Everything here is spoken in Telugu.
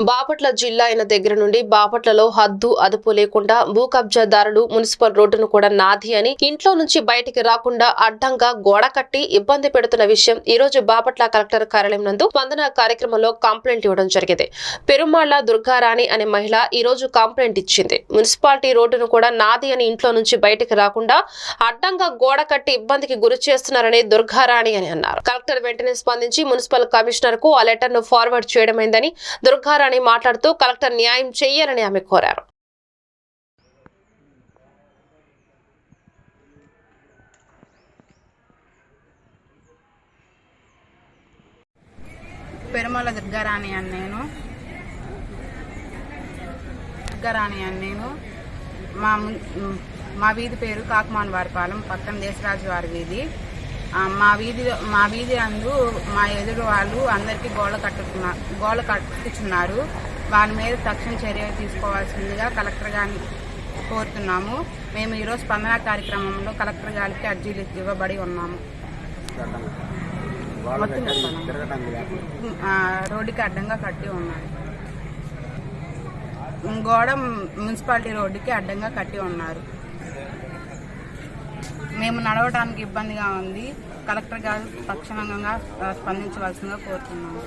బాపట్ల జిల్లా అయిన దగ్గర నుండి బాపట్లలో హద్దు అదుపు లేకుండా భూ కబ్జాదారులు మున్సిపల్ రోడ్డును కూడా నాది అని ఇంట్లో నుంచి బయటికి రాకుండా అడ్డంగా గోడ కట్టి ఇబ్బంది పెడుతున్న విషయం ఈ రోజు బాపట్ల కలెక్టర్ కార్యాలయం నందు స్పందన కార్యక్రమంలో కంప్లైంట్ ఇవ్వడం జరిగింది. పెరుమాళ్ళ దుర్గారాణి అనే మహిళ ఈ రోజు కంప్లైంట్ ఇచ్చింది. మున్సిపాలిటీ రోడ్డును కూడా నాది అని ఇంట్లో నుంచి బయటికి రాకుండా అడ్డంగా గోడ కట్టి ఇబ్బందికి గురి చేస్తున్నారని దుర్గారాణి అని అన్నారు. కలెక్టర్ వెంటనే స్పందించి మున్సిపల్ కమిషనర్కు ఆ లెటర్ను ఫార్వర్డ్ చేయడమైందని దుర్గారాణి మాట్లాడుతూ కలెక్టర్ న్యాయం చేయాలని ఆమె కోరారు. పెరుమల దుర్గారాణి అని నేను దుర్గారాణి అని నేను మా మా వీధి పేరు కాకుమాన్ వారిపాలెం పక్కన దేశరాజు వారి వీధి. మా వీధి మా వీధి అందు మా ఎదురు వాళ్ళు అందరికీ గోళ్ళ కట్టుకున్నా గోళ్ళ కట్టుచున్నారు వారి మీద తక్షణ చర్య తీసుకోవాల్సిందిగా కలెక్టర్ గారిని కోరుతున్నాము. మేము ఈరోజు స్పందన కార్యక్రమంలో కలెక్టర్ గారికి అర్జీలు ఇవ్వబడి ఉన్నాము. రోడ్డుకి అడ్డంగా కట్టి ఉన్నాయి గోడ మున్సిపాలిటీ రోడ్డుకి అడ్డంగా కట్టి ఉన్నారు. మేము నడవడానికి ఇబ్బందిగా ఉంది. కలెక్టర్ గారు తక్షణంగా స్పందించవలసిందిగా కోరుతున్నాము.